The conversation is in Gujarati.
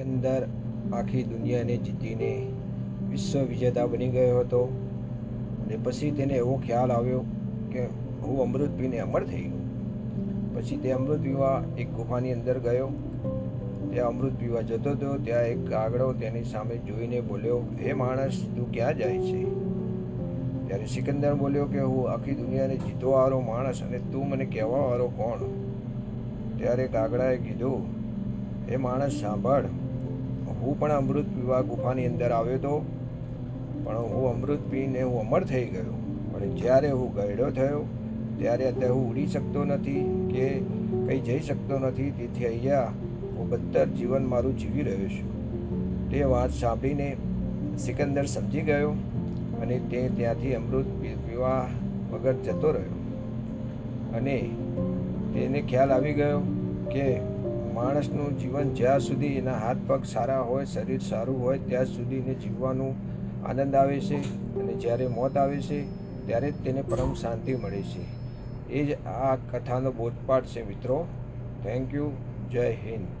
અંદર આખી દુનિયાને જીતીને વિશ્વ વિજેતા બની ગયો હતો. અને પછી તેને એવો ખ્યાલ આવ્યો કે હું અમૃત પીને અમર થઈ ગયો. પછી તે અમૃત પીવા એક ગુફાની અંદર ગયો. ત્યાં અમૃત પીવા જતો હતો. ત્યાં એક કાગડો તેની સામે જોઈને બોલ્યો, હે માણસ, તું ક્યાં જાય છે? ત્યારે સિકંદર બોલ્યો કે, હું આખી દુનિયાને જીતવાવાળો માણસ અને તું મને કહેવાવાળો કોણ? ત્યારે કાગડાએ કીધું એ માણસ, સાંભળ હું પણ અમૃત પીવા ગુફાની અંદર આવ્યો હતો પણ હું અમૃત પીને હું અમર થઈ ગયો. પણ જ્યારે હું ગયડો થયો, ત્યારે અત્યારે હું ઉડી શકતો નથી કે કંઈ જઈ શકતો નથી. તેથી અહીંયા હું બદતર જીવન મારું જીવી રહ્યો છું. તે વાત સાંભળીને સિકંદર સમજી ગયો અને તે ત્યાંથી અમૃત પીવા વગર જતો રહ્યો. અને તેને ખ્યાલ આવી ગયો કે માણસનું જીવન જ્યાં સુધી એના હાથ પગ સારા હોય, શરીર સારું હોય, ત્યાં સુધી એને જીવવાનું આનંદ આવે છે અને જ્યારે મોત આવે છે, ત્યારે જ તેને પરમ શાંતિ મળે છે. એ જ આ કથાનો બોધપાઠ છે, મિત્રો. થેન્ક યુ જય હિન્દ.